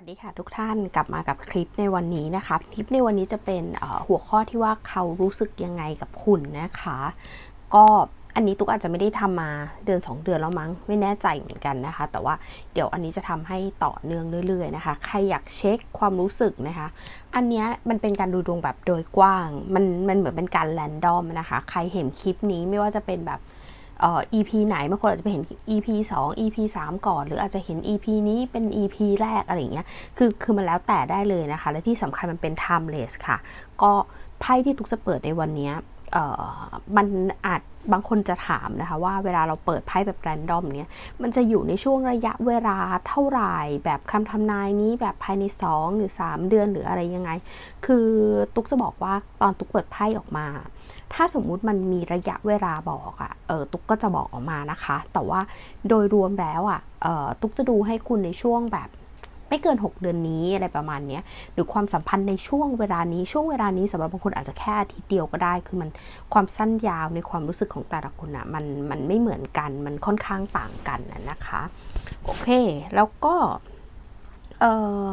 วัสดีค่ะทุกท่านกลับมากับคลิปในวันนี้นะคะ คลิปในวันนี้จะเป็นหัวข้อที่ว่าเขารู้สึกยังไงกับคุณนะคะ ก็อันนี้ตุ๊กอาจจะไม่ได้ทำมาเดือน 2 เดือนแล้วมั้งไม่แน่ใจเหมือนกันนะคะ แต่ว่าเดี๋ยวอันนี้จะทำให้ต่อเนื่องเรื่อย ๆ นะคะ ใครอยากเช็คความรู้สึกนะคะ อันนี้มันเป็นการดูดวงแบบโดยกว้าง มันมันเหมือนเป็นการแรนดอมนะคะ ใครเห็นคลิปนี้ไม่ว่าจะเป็นแบบ EP ไหนบางคนอาจจะไปเห็น EP 2 EP 3 ก่อน หรืออาจจะเห็น EP นี้เป็น EP แรกอะไรอย่างเงี้ยคือคือมันแล้วแต่ได้เลยนะคะ และที่สำคัญมันเป็น timeless ค่ะ ก็ไพ่ที่ทุกจะเปิดในวันนี้ มันอาจบางคนจะถามนะคะว่าเวลาเราเปิดไพ่แบบแรนดอมเนี้ยมันจะอยู่ในช่วงระยะเวลาเท่าไหร่แบบคำทำนายนี้แบบภายใน 2 หรือ 3 เดือนหรืออะไรยังไง คือตุ๊กจะบอกว่าตอนตุ๊กเปิดไพ่ออกมา ถ้าสมมุติมันมีระยะเวลาบอกอะ่ะเออตุ๊กก็จะบอกออกมานะคะ แต่ว่าโดยรวมแล้วอะ่ะเออตุ๊กจะดูให้คุณในช่วงแบบ ไม่เกิน 6 เดือนนี้อะไรประมาณนี้หรือความสัมพันธ์ในช่วงเวลานี้ช่วงเวลานี้สำหรับบางคนอาจจะแค่อาทิตย์เดียวก็ได้ คือมันความสั้นยาวในความรู้สึกของแต่ละคนอะมันมันไม่เหมือนกันมันค่อนข้างต่างกันนะนะคะโอเค แล้วก็เออ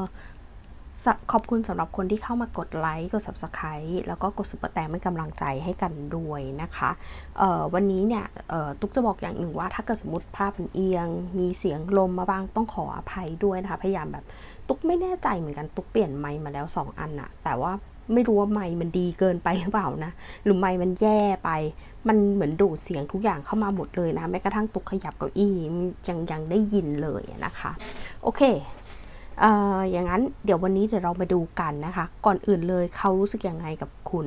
ขอบคุณสำหรับคนที่เข้ามากดไลค์ กด Subscribe แล้วก็กดซุปเปอร์แตงเป็นกำลังใจให้กันด้วยนะคะวันนี้เนี่ยตุ๊กจะบอกอย่างหนึ่งว่าถ้าเกิดสมมติภาพมันเอียง มีเสียงลมมาบ้างต้องขออภัยด้วยนะคะ พยายามแบบตุ๊กไม่แน่ใจเหมือนกันตุ๊กเปลี่ยนไมค์มาแล้ว 2 อันอะแต่ว่าไม่รู้ว่าไมค์มันดีเกินไปหรือเปล่านะ หรือไมค์มันแย่ไป มันเหมือนดูดเสียงทุกอย่างเข้ามาหมดเลยนะ แม้กระทั่งตุ๊กขยับเก้าอี้ยังยังได้ยินเลยนะคะ โอเค อย่างนั้นเดี๋ยววันนี้เดี๋ยวเรามาดูกันนะคะ ก่อนอื่นเลยเขารู้สึกยังไงกับคุณ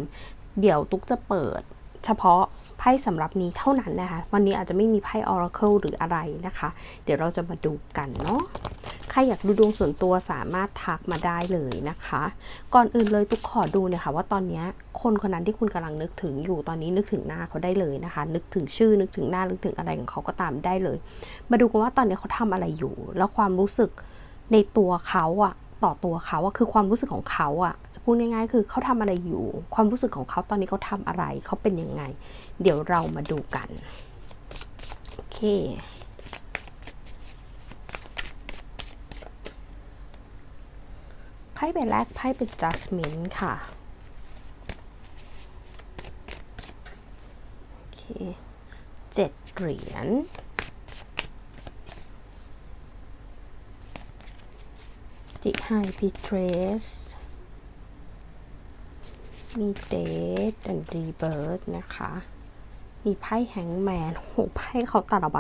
เดี๋ยวตุ๊กจะเปิดเฉพาะไพ่สำหรับนี้เท่านั้นนะคะ วันนี้อาจจะไม่มีไพ่ Oracle หรืออะไรนะคะ เดี๋ยวเราจะมาดูกันเนาะใครอยากดูดวงส่วนตัวสามารถทักมาได้เลยนะคะ ก่อนอื่นเลยตุ๊กขอดูเนี่ยค่ะว่าตอนนี้คนคนนั้นที่คุณกำลังนึกถึงอยู่ตอนนี้นึกถึงหน้าเขาได้เลยนะคะ นึกถึงชื่อนึกถึงหน้านึกถึงอะไรของเขาก็ตามได้เลย มาดูกันว่าตอนนี้เขาทำอะไรอยู่ แล้วความรู้สึก ในตัวเขาอะต่อตัวเขาอะคือความรู้สึกของเขาอะจะพูดง่ายๆ คือเขาทำอะไรอยู่ ความรู้สึกของเขาตอนนี้เขาทำอะไรเขาเป็นยังไง เดี๋ยวเรามาดูกันโอเคไพ่ใบแรกไพ่เป็น Jasmine ค่ะโอเคเจ็ดเหรียญ จิไฮพีเทรสมีเดทแอนด์รีเบิร์ดนะคะ มีไพ่แฮงแมนโหไพ่เขาแต่ละใบ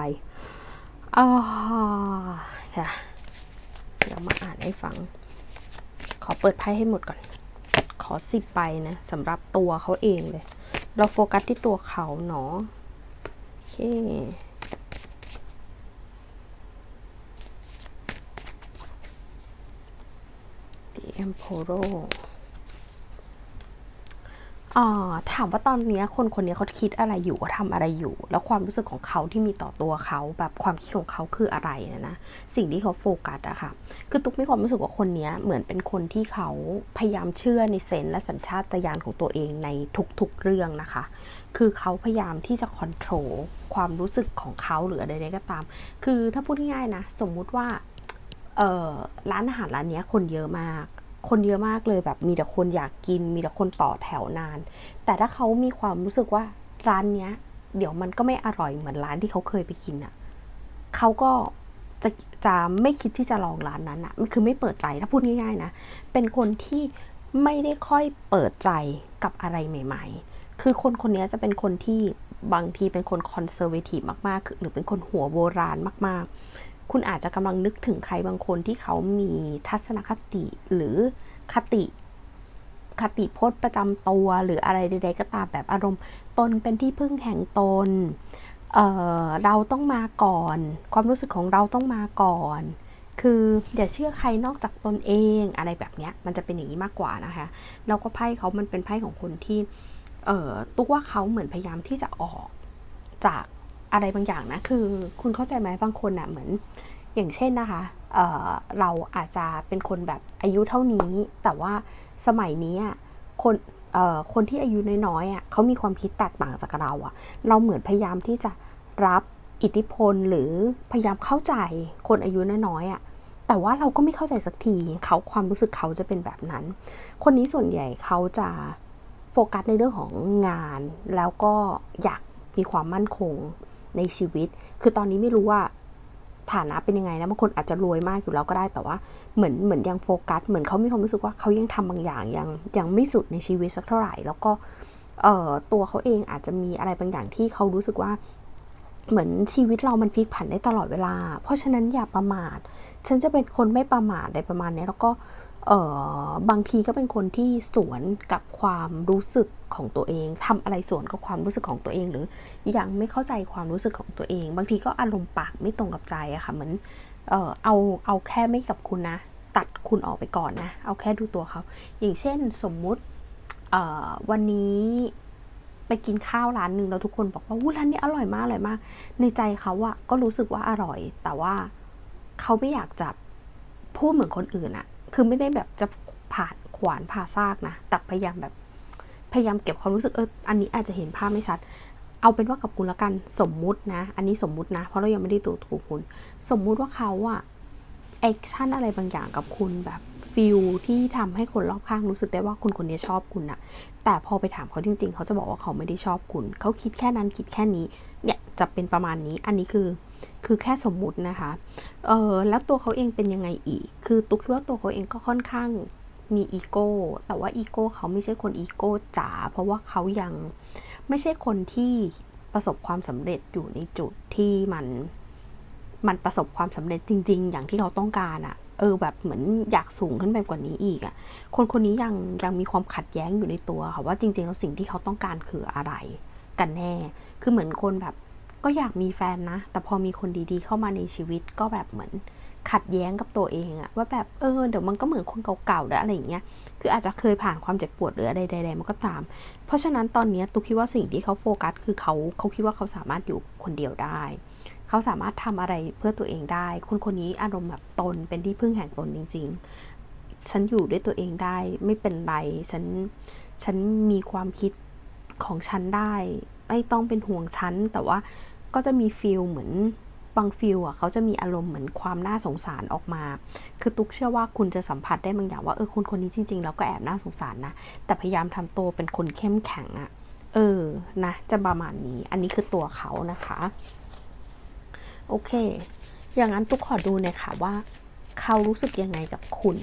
อ่าเดี๋ยวเดี๋ยวมาอ่านให้ฟัง ขอเปิดไพ่ให้หมดก่อน ขอสิบใบนะสำหรับตัวเขาเองเลย เราโฟกัสที่ตัวเขาเนาะโอเค e m p o r o อถามว่าตอนนี้คนคนนี้เขาคิดอะไรอยู่เขาทำอะไรอยู่ แล้วความรู้สึกของเขาที่มีต่อตัวเขาแบบความคิดของเขาคืออะไรนะนะสิ่งที่เขาโฟกัสอะค่ะคือตุ๊กมีความรู้สึกว่าคนนี้เหมือนเป็นคนที่เขาพยายามเชื่อในเซนส์และสัญชาตญาณของตัวเองในทุกๆเรื่องนะคะ คือเขาพยายามที่จะคอนโทรลความรู้สึกของเขาหรืออะไรก็ตาม คือถ้าพูดง่ายๆนะ สมมุติว่าร้านอาหารร้านนี้คนเยอะมาก คนเยอะมากเลยแบบมีแต่คนอยากกิน มีแต่คนต่อแถวนาน แต่ถ้าเขามีความรู้สึกว่าร้านเนี้ย เดี๋ยวมันก็ไม่อร่อยเหมือนร้านที่เขาเคยไปกินอะ่ะเขาก็จะจะไม่คิดที่จะลองร้านนั้นอะ่ะมันคือไม่เปิดใจถ้าพูดง่ายๆนะเป็นคนที่ไม่ได้ค่อยเปิดใจกับอะไรใหม่ ๆ คือคนคนนี้จะเป็นคนที่บางทีเป็นคนคอนเซอร์เวทีฟมากๆ หรือเป็นคนหัวโบราณมากๆ คุณอาจจะกำลังนึกถึงใครบางคนที่เขามีทัศนคติหรือคติคติพจน์ประจำตัว หรืออะไรใด ๆ ก็ตามแบบอารมณ์ตนเป็นที่พึ่งแห่งตนเเราต้องมาก่อน ความรู้สึกของเราต้องมาก่อน คืออย่าเชื่อใครนอกจากตนเองอะไรแบบเนี้ยมันจะเป็นอย่างนี้มากกว่านะคะแล้วก็ไพ่เขามันเป็นไพ่ของคนที่ตุ๊กว่าเขาเหมือนพยายามที่จะออกจาก อะไรบางอย่างนะ คือคุณเข้าใจไหมบางคนอะเหมือน อย่างเช่นนะคะเเราอาจจะเป็นคนแบบอายุเท่านี้ แต่ว่าสมัยนี้คนคนที่อายุน้อยๆอะเขามีความคิดแตกต่างจากเราอะ เราเหมือนพยายามที่จะรับอิทธิพลหรือพยายามเข้าใจคนอายุน้อยๆอะแต่ว่าเราก็ไม่เข้าใจสักทีเขาความรู้สึกเขาจะเป็นแบบนั้น คนนี้ส่วนใหญ่เขาจะโฟกัสในเรื่องของงาน แล้วก็อยากมีความมั่นคง ในชีวิต คือตอนนี้ไม่รู้ว่าฐานะเป็นยังไงนะบางคนอาจจะรวยมากอยู่แล้วก็ได้แต่ว่าเหมือนเหมือนยังโฟกัสเหมือนเขามีความรู้สึกว่าเขายังทำบางอย่างยังยังไม่สุดในชีวิตสักเท่าไหร่ แล้วก็เอ่อตัวเขาเองอาจจะมีอะไรบางอย่างที่เขารู้สึกว่า เหมือนชีวิตเรามันพลิกผันได้ตลอดเวลา เพราะฉะนั้นอย่าประมาท ฉันจะเป็นคนไม่ประมาทอะไรประมาณนี้แล้วก็ บางทีก็เป็นคนที่สวนกับความรู้สึกของตัวเองทำอะไรสวนกับความรู้สึกของตัวเอง หรือยังไม่เข้าใจความรู้สึกของตัวเอง บางทีก็อารมณ์ปากไม่ตรงกับใจอะค่ะเหมือนเออเอาเอาแค่ไม่กับคุณนะ ตัดคุณออกไปก่อนนะ เอาแค่ดูตัวเขา อย่างเช่นสมมุติเออวันนี้ไปกินข้าวร้านหนึ่งแล้วทุกคนบอกว่าวู้ร้านนี้อร่อยมากอร่อยมาก ในใจเขาอะก็รู้สึกว่าอร่อย แต่ว่าเขาไม่อยากจะพูดเหมือนคนอื่นอะ คือไม่ได้แบบจะผ่านขวานผ่าซากนะ แต่พยายามแบบพยายามเก็บความรู้สึกเอออันนี้อาจจะเห็นภาพไม่ชัด เอาเป็นว่ากับคุณละกันสมมุตินะ อันนี้สมมุตินะ เพราะเรายังไม่ได้ตัวถูกคุณ สมมุติว่าเขาอะแอคชั่นอะไรบางอย่างกับคุณแบบฟิลที่ทำให้คนรอบข้างรู้สึกได้ว่าคนคนนี้ชอบคุณอะแต่พอไปถามเขาจริง ๆ เขาจะบอกว่าเขาไม่ได้ชอบคุณ เขาคิดแค่นั้นคิดแค่นี้ เนี่ยจะเป็นประมาณนี้ อันนี้คือ คือแค่สมมุตินะคะ เออแล้วตัวเขาเองเป็นยังไงอีก คือตุ๊กคิดว่าตัวเขาเองก็ค่อนข้างมีอีโก้ แต่ว่าอีโก้เขาไม่ใช่คนอีโก้จ๋า เพราะว่าเขายังไม่ใช่คนที่ประสบความสำเร็จอยู่ในจุดที่มันมันประสบความสำเร็จจริง ๆ อย่างที่เขาต้องการอะเออแบบเหมือนอยากสูงขึ้นไปกว่านี้อีกอะคนคนนี้ยังยังมีความขัดแย้งอยู่ในตัวค่ะว่าจริงๆแล้วสิ่งที่เขาต้องการคืออะไรกันแน่ คือเหมือนคนแบบ ก็อยากมีแฟนนะ แต่พอมีคนดีๆ เข้ามาในชีวิตก็แบบเหมือนขัดแย้งกับตัวเองอะว่าแบบเออเดี๋ยวมันก็เหมือนคนเก่าๆหรืออะไรอย่างเงี้ยคืออาจจะเคยผ่านความเจ็บปวดหรืออะไรใดๆมันก็ตาม เพราะฉะนั้นตอนนี้ตุ๊กคิดว่าสิ่งที่เขาโฟกัสคือเขาเขาคิดว่าเขาสามารถอยู่คนเดียวได้ เขาสามารถทำอะไรเพื่อตัวเองได้ คนคนนี้อารมณ์แบบตนเป็นที่พึ่งแห่งตนจริง ๆ ฉันอยู่ด้วยตัวเองได้ไม่เป็นไรฉันฉันมีความคิดของฉันได้ ไม่ต้องเป็นห่วงฉันแต่ว่า ก็จะมีฟีลเหมือนบางฟิลอะเขาจะมีอารมณ์เหมือนความน่าสงสารออกมา คือตุ๊กเชื่อว่าคุณจะสัมผัสได้บางอย่างว่าเออคนคนนี้จริงๆ แล้วก็แอบน่าสงสารนะ แต่พยายามทำตัวเป็นคนเข้มแข็งอะ เออ นะ จะประมาณนี้ อันนี้คือตัวเขานะคะ โอเค อย่างนั้นตุ๊กขอดูหน่อยค่ะว่า เขารู้สึกยังไงกับคุณ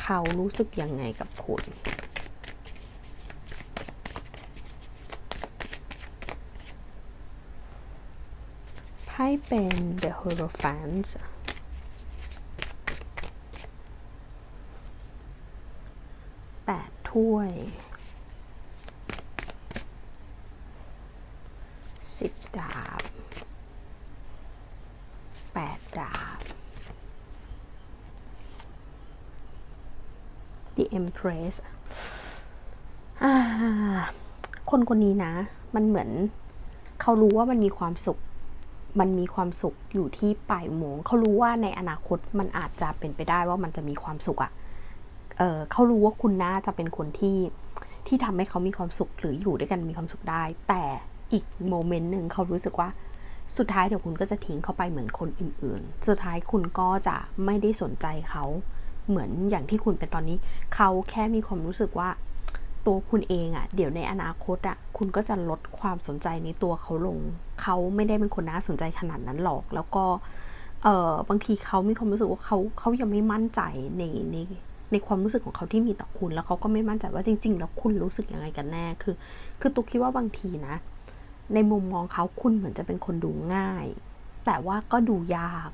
เขารู้สึกยังไงกับคุณ ไพ่เป็น The Hierophant แปดถ้วยสิบดาบแปดดาบ The Empress คนคนนี้นะ มันเหมือน เขารู้ว่ามันมีความสุข มันมีความสุขอยู่ที่ปลายอุโมงค์เขารู้ว่าในอนาคตมันอาจจะเป็นไปได้ว่ามันจะมีความสุขอะ่ะเเขารู้ว่าคุณน่าจะเป็นคนที่ที่ทำให้เขามีความสุขหรืออยู่ด้วยกันมีความสุขได้ แต่อีกโมเมนต์หนึ่งเขารู้สึกว่าสุดท้ายเดี๋ยวคุณก็จะทิ้งเขาไปเหมือนคนอื่น ๆ สุดท้ายคุณก็จะไม่ได้สนใจเขาเหมือนอย่างที่คุณเป็นตอนนี้ เขาแค่มีความรู้สึกว่า ตัวคุณเองอะ่ะ เดี๋ยวในอนาคตอะ่ะ คุณก็จะลดความสนใจในตัวเขาลง เขาไม่ได้เป็นคนน่าสนใจขนาดนั้นหรอก แล้วก็ เออบางทีเขามีความรู้สึกว่าเขาเขายังไม่มั่นใจในในในความรู้สึกของเขาที่มีต่อคุณ แล้วเขาก็ไม่มั่นใจว่าจริง ๆ แล้วคุณรู้สึกยังไงกันแน่ คือ คือตุ๊กคิดว่าบางทีนะ ในมุมมองเขาคุณเหมือนจะเป็นคนดูง่าย แต่ว่าก็ดูยาก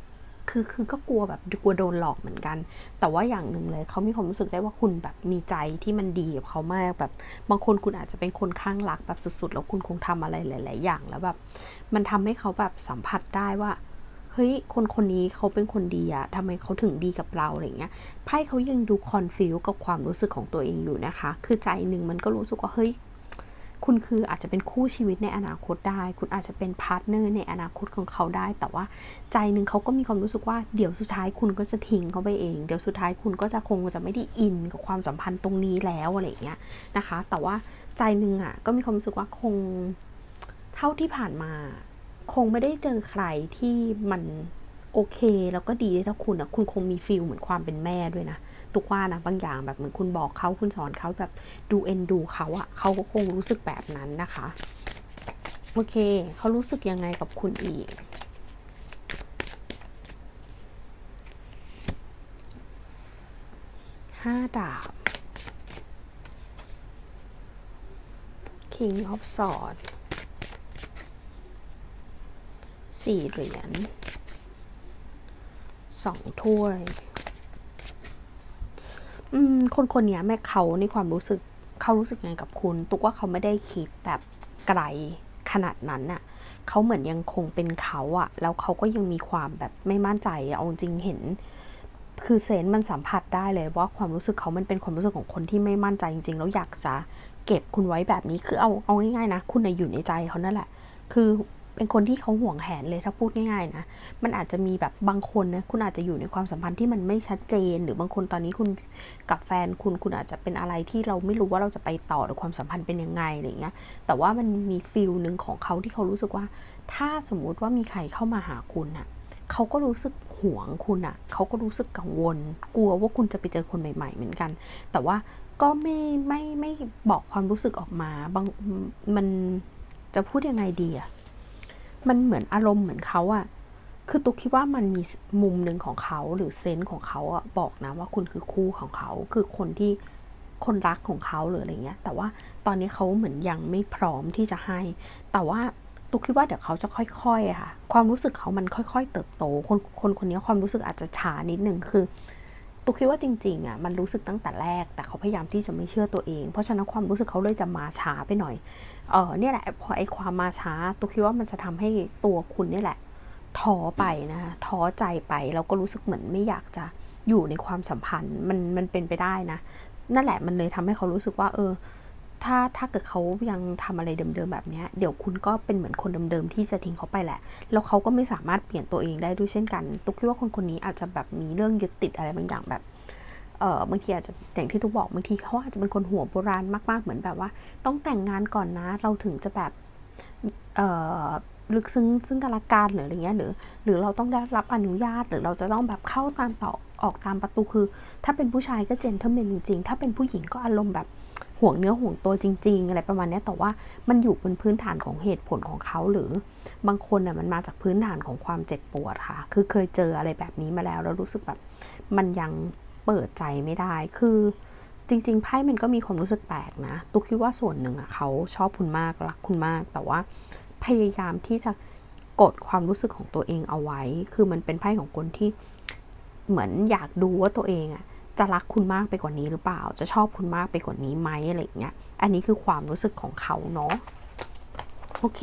คือคือก็กลัวแบบกลัวโดนหลอกเหมือนกัน แต่ว่าอย่างหนึ่งเลยเขามีความรู้สึกได้ว่าคุณแบบมีใจที่มันดีกับเขามากแบบ บางคนคุณอาจจะเป็นคนข้างรักแบบสุดๆ แล้วคุณคงทำอะไรหลาย ๆ อย่างแล้วแบบมันทำให้เขาแบบสัมผัสได้ว่าเฮ้ยคนคนนี้เขาเป็นคนดีอะทำไมเขาถึงดีกับเราอะไรเงี้ย ไพ่เขายังดูคอนฟิวกับความรู้สึกของตัวเองอยู่นะคะ คือใจหนึ่งมันก็รู้สึกว่าเฮ้ย คุณคืออาจจะเป็นคู่ชีวิตในอนาคตได้ คุณอาจจะเป็นพาร์ทเนอร์ในอนาคตของเขาได้ แต่ว่าใจหนึ่งเขาก็มีความรู้สึกว่าเดี๋ยวสุดท้ายคุณก็จะทิ้งเขาไปเอง เดี๋ยวสุดท้ายคุณก็จะคงจะไม่ได้อินกับความสัมพันธ์ตรงนี้แล้วอะไรอย่างเงี้ยนะคะ แต่ว่าใจหนึ่งอะก็มีความรู้สึกว่าคงเท่าที่ผ่านมา คงไม่ได้เจอใครที่มันโอเคแล้วก็ดีถ้าคุณอะคุณคงมีฟีลเหมือนความเป็นแม่ด้วยนะ ตุกว่านะบางอย่างแบบเหมือนคุณบอกเขาคุณสอนเขาแบบดูเอ็นดูเขาอะเขาก็คงรู้สึกแบบนั้นนะคะ โอเคเขารู้สึกยังไงกับคุณอีกห้าดาบ King of Swords สี่เหรียญสองถ้วย คนคนนี้แม่เขาในความรู้สึกเขารู้สึกไงกับคุณ ตุกว่าเขาไม่ได้คิดแบบไกลขนาดนั้นน่ะเขาเหมือนยังคงเป็นเขาอะแล้วเขาก็ยังมีความแบบไม่มั่นใจเอาจริงเห็น คือเซนส์มันสัมผัสได้เลยว่าความรู้สึกเขามันเป็นความรู้สึกของคนที่ไม่มั่นใจจริงๆแล้วอยากจะเก็บคุณไว้แบบนี้คือเอาเอาง่ายๆนะ คุณอยู่ในใจเขานั่นแหละ คือ เป็นคนที่เขาห่วงแหนเลยถ้าพูดง่ายๆนะ มันอาจจะมีแบบบางคนนะคุณอาจจะอยู่ในความสัมพันธ์ที่มันไม่ชัดเจน หรือบางคนตอนนี้คุณกับแฟนคุณคุณอาจจะเป็นอะไรที่เราไม่รู้ว่าเราจะไปต่อหรือความสัมพันธ์เป็นยังไงอะไรเงี้ย แต่ว่ามันมีฟิลหนึ่งของเขาที่เขารู้สึกว่า ถ้าสมมุติว่ามีใครเข้ามาหาคุณน่ะเขาก็รู้สึกห่วงคุณอะ่ะเขาก็รู้สึกกังวล กลัวว่าคุณจะไปเจอคนใหม่ ๆ เหมือนกัน แต่ว่าก็ไม่ไม่ไม่บอกความรู้สึกออกมาบางมันจะพูดยังไงดีอะ มันเหมือนอารมณ์เหมือนเขาอะคือตุ๊กคิดว่ามันมีมุมหนึ่งของเขาหรือเซนส์ของเขาอะบอกนะว่าคุณคือคู่ของเขา คือคนที่คนรักของเขาหรืออะไรเงี้ย แต่ว่าตอนนี้เขาเหมือนยังไม่พร้อมที่จะให้ แต่ว่าตุ๊กคิดว่าเดี๋ยวเขาจะค่อยๆอะค่ะ ความรู้สึกเขามันค่อย ๆ เติบโต คนคนคนนี้ความรู้สึกอาจจะช้านิดหนึ่งคือตุ๊กคิดว่าจริงๆอะมันรู้สึกตั้งแต่แรก แต่เขาพยายามที่จะไม่เชื่อตัวเอง เพราะฉะนั้นความรู้สึกเขาเลยจะมาช้าไปหน่อย เออเนี่ยแหละพอไอ้ความมาช้าตุ๊กคิดว่ามันจะทำให้ตัวคุณเนี่ยแหละท้อไปนะคะท้อใจไปแล้วก็รู้สึกเหมือนไม่อยากจะอยู่ในความสัมพันธ์มันมันเป็นไปได้นะ นั่นแหละมันเลยทำให้เขารู้สึกว่า เออ ถ้าถ้าเกิดเขายังทำอะไรเดิมๆแบบนี้เดี๋ยวคุณก็เป็นเหมือนคนเดิมๆที่จะทิ้งเขาไปแหละ แล้วเขาก็ไม่สามารถเปลี่ยนตัวเองได้ด้วยเช่นกัน ตุ๊กคิดว่าคนคนนี้อาจจะแบบมีเรื่องยึดติดอะไรบางอย่างแบบ เออบางทีอาจจะอย่างที่ทุกบอกบางทีเขาอาจจะเป็นคนหัวโบราณมาก ๆ เหมือนแบบว่า ต้องแต่งงานก่อนนะเราถึงจะแบบเออลึกซึ้งซึ่งกันและกันหรืออะไรเงี้ยหรือ หรือเราต้องได้รับอนุญาตหรือเราจะต้องแบบเข้าตามต่อออกตามประตูคือ ถ้าเป็นผู้ชายก็เจนเทอร์เมนจริงๆถ้าเป็นผู้หญิงก็อารมณ์แบบห่วงเนื้อห่วงตัวจริง ๆ อะไรประมาณนี้แต่ว่ามันอยู่บนพื้นฐานของเหตุผลของเขาหรือบางคนน่ะมันมาจากพื้นฐานของความเจ็บปวดค่ะ คือเคยเจออะไรแบบนี้มาแล้วแล้วรู้สึกแบบมันยัง เปิดใจไม่ได้ คือจริง ๆ ไพ่มันก็มีความรู้สึกแปลกนะ ตุ๊กคิดว่าส่วนหนึ่งอะเขาชอบคุณมาก รักคุณมาก แต่ว่าพยายามที่จะกดความรู้สึกของตัวเองเอาไว้ คือมันเป็นไพ่ของคนที่เหมือนอยากดูว่าตัวเองอะจะรักคุณมากไปกว่านี้หรือเปล่า จะชอบคุณมากไปกว่านี้ไหมอะไรเงี้ย อันนี้คือความรู้สึกของเขาเนาะ โอเค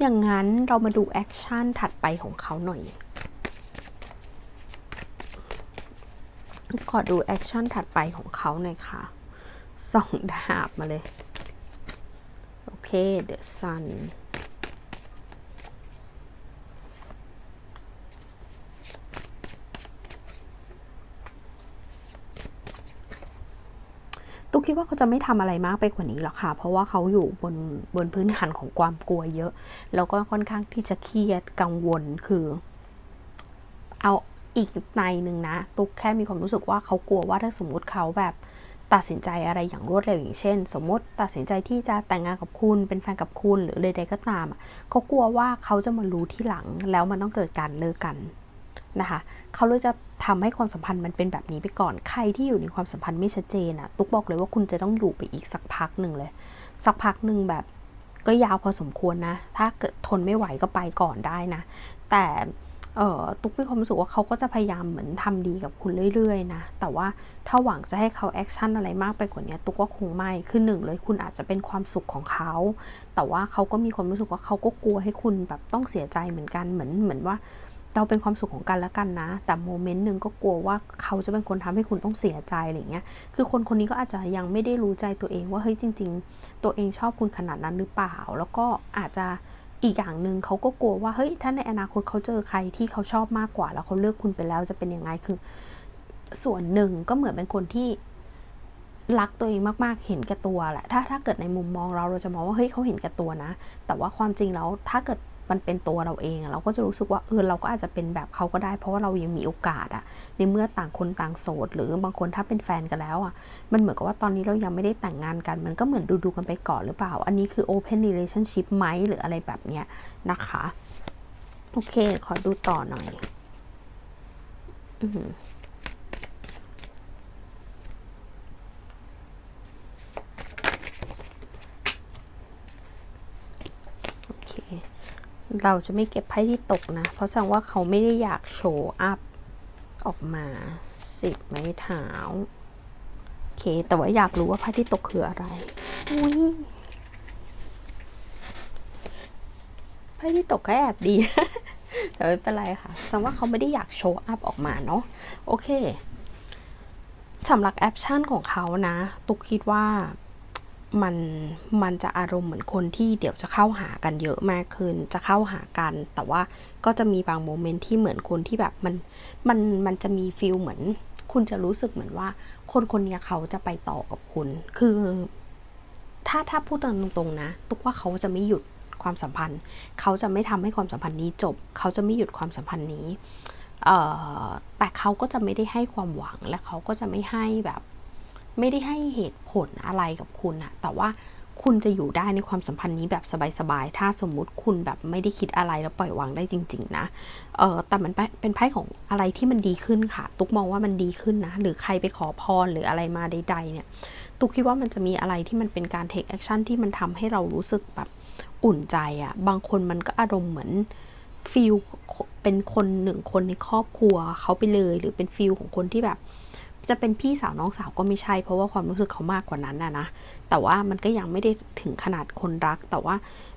อย่างนั้นเรามาดูแอคชั่นถัดไปของเขาหน่อย ขอดูแอคชั่นถัดไปของเขาหน่อยค่ะสองดาบมาเลย โอเค The Sun ตุ๊กคิดว่าเขาจะไม่ทำอะไรมากไปกว่านี้หรอกค่ะ เพราะว่าเขาอยู่บนบนพื้นฐานของความกลัวเยอะ แล้วก็ค่อนข้างที่จะเครียดกังวลคือ เอา อีกในหนึ่งนะ ตุ๊กแค่มีความรู้สึกว่าเขากลัวว่าถ้าสมมุติเขาแบบตัดสินใจอะไรอย่างรวดเร็วอย่างเช่น สมมติตัดสินใจที่จะแต่งงานกับคุณเป็นแฟนกับคุณหรือใดๆก็ตามเขากลัวว่าเขาจะมารู้ที่หลังแล้วมันต้องเกิดการเลิกกันนะคะเขาเลยจะทำให้ความสัมพันธ์มันเป็นแบบนี้ไปก่อนใครที่อยู่ในความสัมพันธ์ไม่ชัดเจนอะตุ๊กบอกเลยว่าคุณจะต้องอยู่ไปอีกสักพักหนึ่งเลย สักพักหนึ่งแบบก็ยาวพอสมควรนะ ถ้าเกิดทนไม่ไหวก็ไปก่อนได้นะ แต่ ตุ๊กมีความรู้สึกว่าเขาก็จะพยายามเหมือนทำดีกับคุณเรื่อยๆนะแต่ว่าถ้าหวังจะให้เขาแอคชั่นอะไรมากไปกว่านี้ตุ๊กว่าคงไม่คือหนึ่งเลยคุณอาจจะเป็นความสุขของเขา แต่ว่าเขาก็มีความรู้สึกว่าเขาก็กลัวให้คุณแบบต้องเสียใจเหมือนกันเหมือนเหมือนว่าเราเป็นความสุขของกันและกันนะ แต่โมเมนต์หนึ่งก็กลัวว่าเขาจะเป็นคนทำให้คุณต้องเสียใจอะไรเงี้ย คือคนคนนี้ก็อาจจะยังไม่ได้รู้ใจตัวเองว่าเฮ้ยจริง ๆ ตัวเองชอบคุณขนาดนั้นหรือเปล่า แล้วก็อาจจะ อีกอย่างหนึ่งเขาก็กลัวว่าเฮ้ยถ้าในอนาคตเขาเจอใครที่เขาชอบมากกว่า แล้วเขาเลือกคุณไปแล้วจะเป็นยังไงคือ ส่วนหนึ่งก็เหมือนเป็นคนที่รักตัวเองมากๆ เห็นแก่ตัวแหละ ถ้าถ้าเกิดในมุมมองเราเราจะมองว่าเฮ้ยเขาเห็นแก่ตัวนะ แต่ว่าความจริงแล้วถ้าเกิด มันเป็นตัวเราเอง เราก็จะรู้สึกว่าเออเราก็อาจจะเป็นแบบเขาก็ได้ เพราะว่าเรายังมีโอกาสอะในเมื่อต่างคนต่างโสด หรือบางคนถ้าเป็นแฟนกันแล้วอะมันเหมือนกับว่าตอนนี้เรายังไม่ได้แต่งงานกัน มันก็เหมือนดูดูกันไปก่อนหรือเปล่า อันนี้คือ open relationship ไหมหรืออะไรแบบเนี้ยนะคะ โอเค ขอดูต่อหน่อย อือหือ โอเค เราจะไม่เก็บไพ่ที่ตกนะ เพราะแสดงว่าเขาไม่ได้อยากโชว์อัพออกมาสิบไม้เท้าโอเค แต่ว่าอยากรู้ว่าไพ่ที่ตกคืออะไรอุ้ยไพ่ที่ตกก็แอบดี แต่ไม่เป็นไรค่ะแสดงว่าเขาไม่ได้อยากโชว์อัพออกมาเนาะโอเคสำหรับแอคชั่นของเขานะ ตุกคิดว่า มันมันจะอารมณ์เหมือนคนที่เดี๋ยวจะเข้าหากันเยอะมากขึ้น จะเข้าหากัน แต่ว่าก็จะมีบางโมเมนต์ที่เหมือนคนที่แบบมันมันมันจะมีฟิลเหมือน คุณจะรู้สึกเหมือนว่า คนคนนี้เขาจะไปต่อกับคุณ คือ ถ้าถ้าพูดตรงๆนะตุกว่าเขาจะไม่หยุดความสัมพันธ์ เขาจะไม่ทำให้ความสัมพันธ์นี้จบ เขาจะไม่หยุดความสัมพันธ์นี้แต่เขาก็จะไม่ได้ให้ความหวังและเขาก็จะไม่ให้แบบ ไม่ได้ให้เหตุผลอะไรกับคุณอะแต่ว่าคุณจะอยู่ได้ในความสัมพันธ์นี้แบบสบายๆ ถ้าสมมุติคุณแบบไม่ได้คิดอะไรแล้วปล่อยวางได้จริง ๆ นะ เออแต่มันเป็นไพ่ของอะไรที่มันดีขึ้นค่ะ ตุกมองว่ามันดีขึ้นนะ หรือใครไปขอพรหรืออะไรมาใดๆเนี่ย ตุกคิดว่ามันจะมีอะไรที่มันเป็นการ take action ที่มันทำให้เรารู้สึกแบบอุ่นใจอะบางคนมันก็อารมณ์เหมือนฟิลเป็นคนหนึ่งคนในครอบครัวเขาไปเลย หรือเป็นฟิลของคนที่แบบ จะเป็นพี่สาวน้องสาวก็ไม่ใช่ เพราะว่าความรู้สึกเขามากกว่านั้นนะนะ แต่ว่ามันก็ยังไม่ได้ถึงขนาดคนรัก แต่ว่า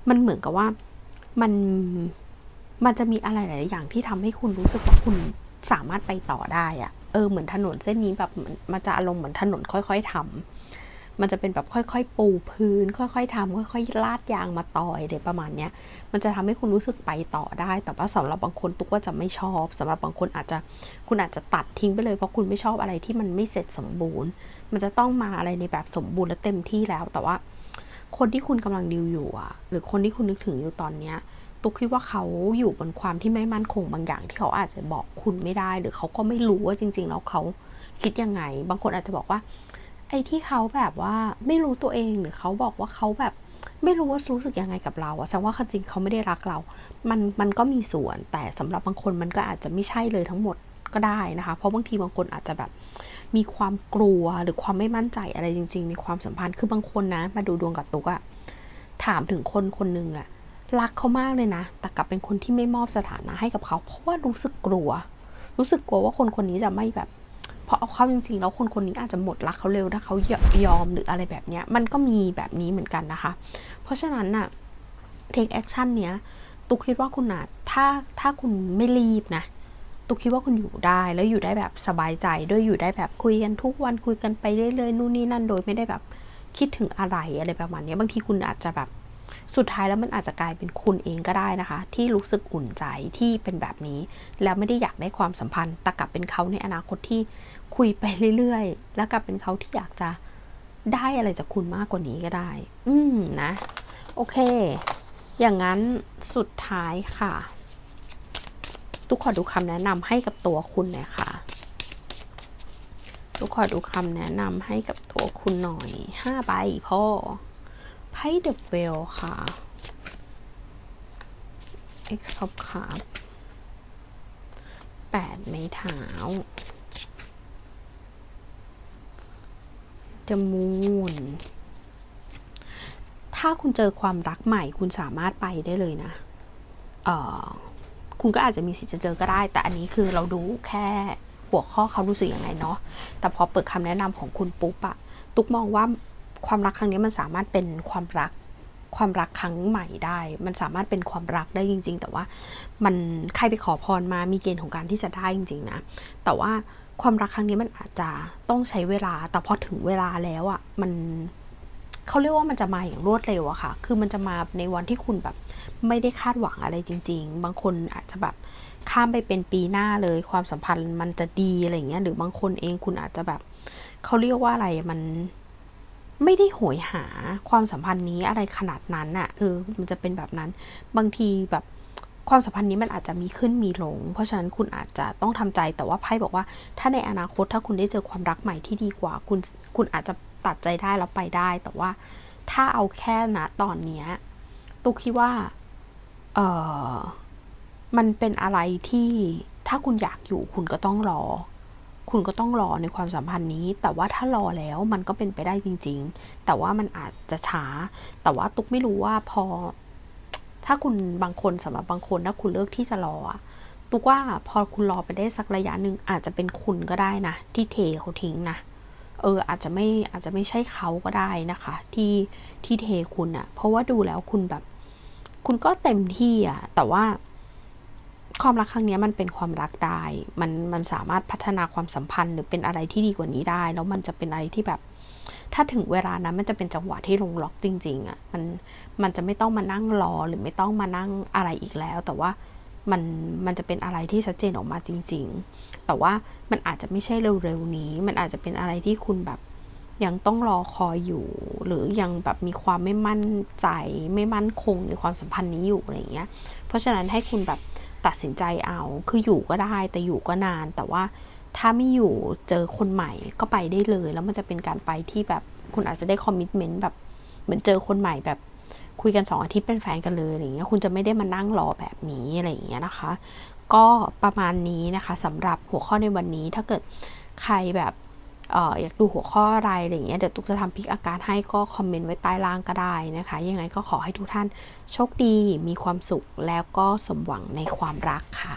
มันเหมือนกับว่ามันมันจะมีอะไรหลายอย่างที่ทำให้คุณรู้สึกว่าคุณสามารถไปต่อได้อะเออเหมือนถนนเส้นนี้แบบมันจะอารมณ์เหมือนถนนค่อย ๆทำ มันจะเป็นแบบค่อยๆ ปูพื้น ค่อย ๆทำค่อยๆลาดยางมาต่อยเดี๋ยวประมาณเนี้ยมันจะทำให้คุณรู้สึกไปต่อได้ แต่ว่าสำหรับบางคนตุกว่าจะไม่ชอบสำหรับบางคนอาจจะคุณอาจจะตัดทิ้งไปเลยเพราะคุณไม่ชอบอะไรที่มันไม่เสร็จสมบูรณ์ มันจะต้องมาอะไรในแบบสมบูรณ์และเต็มที่แล้วแต่ว่า คนที่คุณกำลังดิวอยู่อะหรือคนที่คุณนึกถึงอยู่ตอนเนี้ยตุกคิดว่าเขาอยู่บนความที่ไม่มั่นคงบางอย่างที่เขาอาจจะบอกคุณไม่ได้ หรือเขาก็ไม่รู้ว่าจริง ๆ แล้วเขาคิดยังไง บางคนอาจจะบอกว่า อ้ที่เขาแบบว่าไม่รู้ตัวเองหรือเขาบอกว่าเขาแบบไม่รู้ว่ารู้สึกยังไงกับเราอะแสดงว่าจริงเขาไม่ได้รักเรา มันมันก็มีส่วน แต่สำหรับบางคนมันก็อาจจะไม่ใช่เลยทั้งหมดก็ได้นะคะ เพราะบางทีบางคนอาจจะแบบมีความกลัวหรือความไม่มั่นใจอะไรจริง ๆ ในความสัมพันธ์ คือบางคนนะ มาดูดวงกับตุ๊กอะถามถึงคนคนหนึ่งอะรักเขามากเลยนะ แต่กลับเป็นคนที่ไม่มอบสถานะให้กับเขา เพราะว่ารู้สึกกลัว รู้สึกกลัวว่าคนคนนี้จะไม่แบบ เพราะเอาเข้าจริงๆแล้วคนคนนี้อาจจะหมดรักเขาเร็วถ้าเขายอมหรืออะไรแบบนี้มันก็มีแบบนี้เหมือนกันนะคะ เพราะฉะนั้นน่ะ take action เนี้ยตุกคิดว่าคุณอาจถ้าถ้าคุณไม่รีบนะตุกคิดว่าคุณอยู่ได้แล้วอยู่ได้แบบสบายใจด้วยอยู่ได้แบบคุยกันทุกวันคุยกันไปเรื่อยๆนู่นนี่นั่นโดยไม่ได้แบบคิดถึงอะไรอะไรประมาณนี้บางทีคุณอาจจะแบบสุดท้ายแล้วมันอาจจะกลายเป็นคุณเองก็ได้นะคะ ที่รู้สึกอุ่นใจที่เป็นแบบนี้ แล้วไม่ได้อยากได้ความสัมพันธ์แต่กลับเป็นเขาในอนาคตที่ คุยไปเรื่อยๆ แล้วกลับเป็นเขาที่อยากจะได้อะไรจากคุณมากกว่านี้ก็ได้ อืมนะ โอเค อย่างนั้นสุดท้ายค่ะ ทุกขอดูคำแนะนำให้กับตัวคุณหน่อยค่ะ ทุกขอดูคำแนะนำให้กับตัวคุณหน่อยห้าใบพ่อไพ่เดอะเบลค่ะ X of Cup แปดไม้เท้า จมูนถ้าคุณเจอความรักใหม่คุณสามารถไปได้เลยนะ เออคุณก็อาจจะมีสิทธิ์จะเจอก็ได้ แต่อันนี้คือเราดูแค่หัวข้อเขารู้สึกยังไงเนาะ แต่พอเปิดคำแนะนำของคุณปุ๊บอะตุ๊กมองว่าความรักครั้งนี้มันสามารถเป็นความรักความรักครั้งใหม่ได้ มันสามารถเป็นความรักได้จริง ๆ แต่ว่ามันใครไปขอพรมามีเกณฑ์ของการที่จะได้จริง ๆ นะ แต่ว่า ความรักครั้งนี้มันอาจจะต้องใช้เวลา แต่พอถึงเวลาแล้วอะมันเขาเรียกว่ามันจะมาอย่างรวดเร็วอะค่ะ คือมันจะมาในวันที่คุณแบบไม่ได้คาดหวังอะไรจริง ๆ บางคนอาจจะแบบข้ามไปเป็นปีหน้าเลย ความสัมพันธ์มันจะดีอะไรเงี้ย หรือบางคนเองคุณอาจจะแบบเขาเรียกว่าอะไรมันไม่ได้โหยหาความสัมพันธ์นี้อะไรขนาดนั้นอะเออมันจะเป็นแบบนั้น บางทีแบบ ความสัมพันธ์นี้มันอาจจะมีขึ้นมีลง เพราะฉะนั้นคุณอาจจะต้องทำใจแต่ว่าไพ่บอกว่า ถ้าในอนาคตถ้าคุณได้เจอความรักใหม่ที่ดีกว่า คุณคุณอาจจะตัดใจได้แล้วไปได้ แต่ว่าถ้าเอาแค่นะตอนเนี้ยตุกคิดว่าเออมันเป็นอะไรที่ถ้าคุณอยากอยู่คุณก็ต้องรอ คุณก็ต้องรอในความสัมพันธ์นี้ แต่ว่าถ้ารอแล้วมันก็เป็นไปได้จริง ๆ แต่ว่ามันอาจจะช้า แต่ว่าตุกไม่รู้ว่าพอ ถ้าคุณบางคนสำหรับบางคนถ้าคุณเลือกที่จะรอตุกว่าพอคุณรอไปได้สักระยะหนึ่งอาจจะเป็นคุณก็ได้นะ ที่เทเขาทิ้งนะเอออาจจะไม่อาจจะไม่ใช่เขาก็ได้นะคะ ที่ที่เทคุณอะเพราะว่าดูแล้วคุณแบบ คุณก็เต็มที่อะแต่ว่าความรักครั้งนี้มันเป็นความรักได้ มันมันสามารถพัฒนาความสัมพันธ์หรือเป็นอะไรที่ดีกว่านี้ได้ แล้วมันจะเป็นอะไรที่แบบ ถ้าถึงเวลานั้นมันจะเป็นจังหวะที่ลงล็อกจริง ๆอะ่ะมันมันจะไม่ต้องมานั่งรอหรือไม่ต้องมานั่งอะไรอีกแล้ว แต่ว่ามันมันจะเป็นอะไรที่ชัดเจนออกมาจริง ๆ แต่ว่ามันอาจจะไม่ใช่เร็วๆนี้ มันอาจจะเป็นอะไรที่คุณแบบยังต้องรอคอยอยู่ หรือยังแบบมีความไม่มั่นใจ ไม่มั่นคงในความสัมพันธ์นี้อยู่อะไรอย่างเงี้ย เพราะฉะนั้นให้คุณแบบตัดสินใจเอา คืออยู่ก็ได้ แต่อยู่ก็นาน แต่ว่า ถ้าไม่อยู่เจอคนใหม่ก็ไปได้เลย แล้วมันจะเป็นการไปที่แบบคุณอาจจะได้คอมมิชเมนต์แบบเหมือนเจอคนใหม่แบบคุยกันสองอาทิตย์เป็นแฟนกันเลยอะไรอย่างเงี้ยคุณจะไม่ได้มานั่งรอแบบนี้อะไรอย่างเงี้ยนะคะ ก็ประมาณนี้นะคะสำหรับหัวข้อในวันนี้ถ้าเกิดใครแบบเอออยากดูหัวข้ออะไรอะไรเงี้ยเดี๋ยวตุ๊กจะทำพิกอาการให้ก็คอมเมนต์ไว้ใต้ล่างก็ได้นะคะ ยังไงก็ขอให้ทุกท่านโชคดีมีความสุขแล้วก็สมหวังในความรักค่ะ